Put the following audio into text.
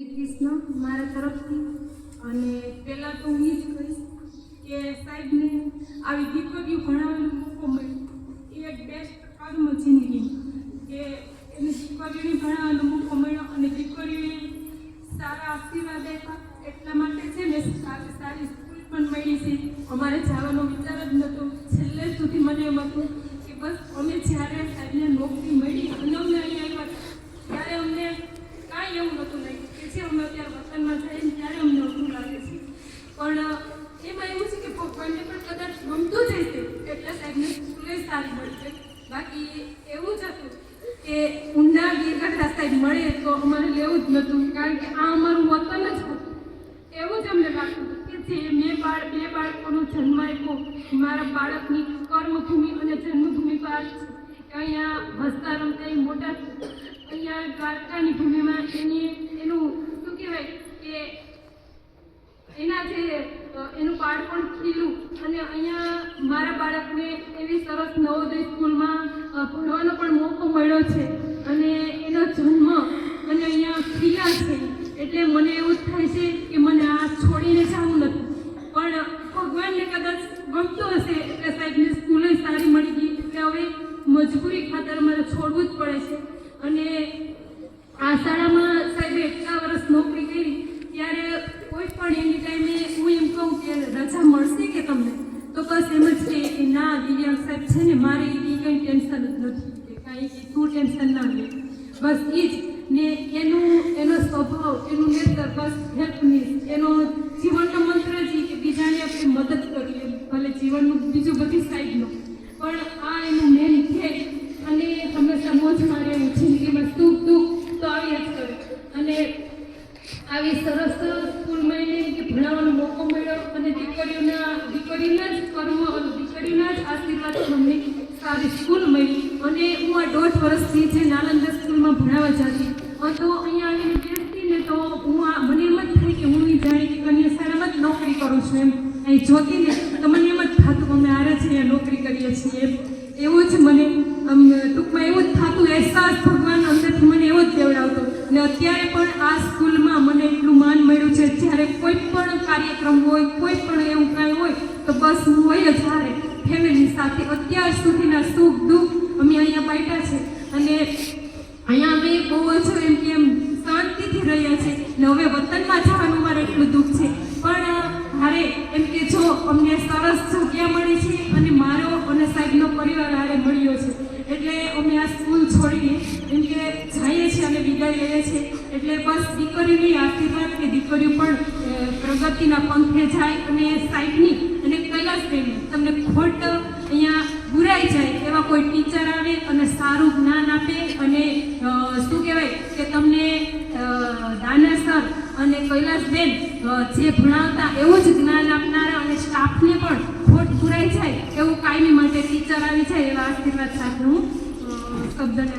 કૃષ્ણ મારા તરફથી. અને પહેલાં તો હું જ કહીશ કે સાહેબને આવી દીકરીઓ ભણાવવાનો મોકો મળ્યો. એ એક બેસ્ટ કર્મ જિંદગી કે એને દીકરીઓને ભણાવવાનો મોકો મળ્યો અને દીકરીઓએ સારા આશીર્વાદ આપ્યા. એટલા માટે છે ને સારી સારી સ્કૂલ પણ મળી છે. અમારે જવાનો વિચાર જ નહોતો છેલ્લે સુધી મને એમ હતું કે બસ અમે જ્યારે સાહેબને નોકરી મળી અને અમને અહીંયા આવ્યા, ત્યારે અમને કાંઈ એવું નહોતું લાગ્યું. કે જે અમે ત્યાં વતનમાં જઈએ ત્યારે અમને અઘરું લાગે છે. પણ એમાં એવું છે કે ભગવાનને પણ કદાચ ગમતું જ હશે એટલે સાહેબને સ્કૂલે સારી મળશે. બાકી એવું જ હતું કે ઊંડા ગીરગઢડા સાહેબ મળે તો અમારે લેવું જ નહોતું કારણ કે આ અમારું વતન જ હતું. એવું જ અમને લાગતું કે જે મેં બાળ, બે બાળકોનો જન્મ આપ્યો. મારા બાળકની કર્મભૂમિ અને જન્મભૂમિ બહાર છે. અહીંયા હસતા રમતા મોટા, અહીંયા દ્વારકાની ભૂમિમાં એની કે એના જે એનું બાળપણ ખીલું અને અહીંયા મારા બાળકને એવી સરસ નવોદય સ્કૂલમાં ભણવાનો પણ મોકો મળ્યો છે. અને એનો જન્મ અને અહીંયા ખીલા છે. એટલે મને એવું થાય છે કે મને આ છોડીને જવું નથી. પણ ભગવાનને કદાચ ગમતું હશે, એટલે સાહેબની સ્કૂલે સારી મળી ગઈ. એટલે હવે મજબૂરી ખાતર મારે છોડવું જ પડે છે. અને આ શાળામાં સાહેબે એટલા વર્ષ નોકરી કરી ત્યારે કોઈ પણ એની ટાઈમે હું એમ કહું કે રજા મળશે કે તમને બસ એમ જ કે કે ના, દિવ્યાંગ સાહેબ છે ને, મારે એ કંઈ ટેન્શન જ નથી. કે કાંઈ તું ટેન્શન ના લે બસ એ જ. ને એનું, એનો સ્વભાવ, એનું નેતર, બસ હેલ્પની એનો જીવનનો મંત્ર જ કે બીજાને આપણે મદદ કરીએ. ભલે જીવનનું બીજું બધી સાઈડનું પણ આ એનું મેન છે અને હંમેશા મોજમાં રહેવું જિંદગીમાં સુખ, દુઃખ તો આવી જ કરે. અને આવી સરસ સ્કૂલમાં એને ભણાવવાનો મોકો મળ્યો અને દીકરીઓના, દીકરીના જ મમ્મી સારી સ્કૂલ મળી અને હું આ દોઢ વર્ષથી જે નાલંદા સ્કૂલમાં ભણાવવા જતી તો અહીંયા આવીને બેસતી ને તો હું આ, મને એમ જ થાય કે હું જાણી જાણે કે કન્યા સારામાં જ નોકરી કરું છું એમ. અહીં જોતી ને તો મને એમ જ થતું, અમે આરે છીએ નોકરી કરીએ છીએ એવું જ મને, આમ, ટૂંકમાં એવું જ થતું, અહેસાસ ભગવાન અંદરથી મને એવો જ દેવડાવતો. ને અત્યારે પણ આ સ્કૂલમાં મને એટલું માન મળ્યું છે, જ્યારે કોઈ પણ કાર્યક્રમ હોય, કોઈ પણ એવું કાંઈ હોય, તો બસ હું હોય જ હારે. ફેમિલી સાથે અત્યાર સુધીના સુખ દુઃખ અમે અહીંયા બેઠા છે. અને અહીંયા અમે બહુ જ એમ કે એમ શાંતિથી રહ્યા છે. ને હવે વતનમાં જવાનું મારે એટલું દુઃખ છે. પણ હારે એમ કે જો અમને સરસ જગ્યા મળી છે અને મારો અને સાહેબનો પરિવાર હારે મળ્યો છે. એટલે અમે આ સ્કૂલ છોડીને એમ કે જઈએ છીએ અને વિદાય લઈએ છીએ. એટલે બસ દીકરીની આશીર્વાદ કે અ, પ્રગતિના પંખે જાય અને સાહેબની અને કૈલાસબેનની તમને ખોટ અહીંયા બુરાઈ જાય એવા કોઈ ટીચર આવે અને સારું જ્ઞાન આપે અને શું કહેવાય કે તમને અ, દાનેસર અને કૈલાસબેન જે ભણાવતા એવું જ જ્ઞાન આપનારા અને સ્ટાફને પણ ખોટ પુરાઈ જાય એવું કાયમી માટે ટીચર આવી જાય એવા આશીર્વાદ સાથે અ, શબ્દને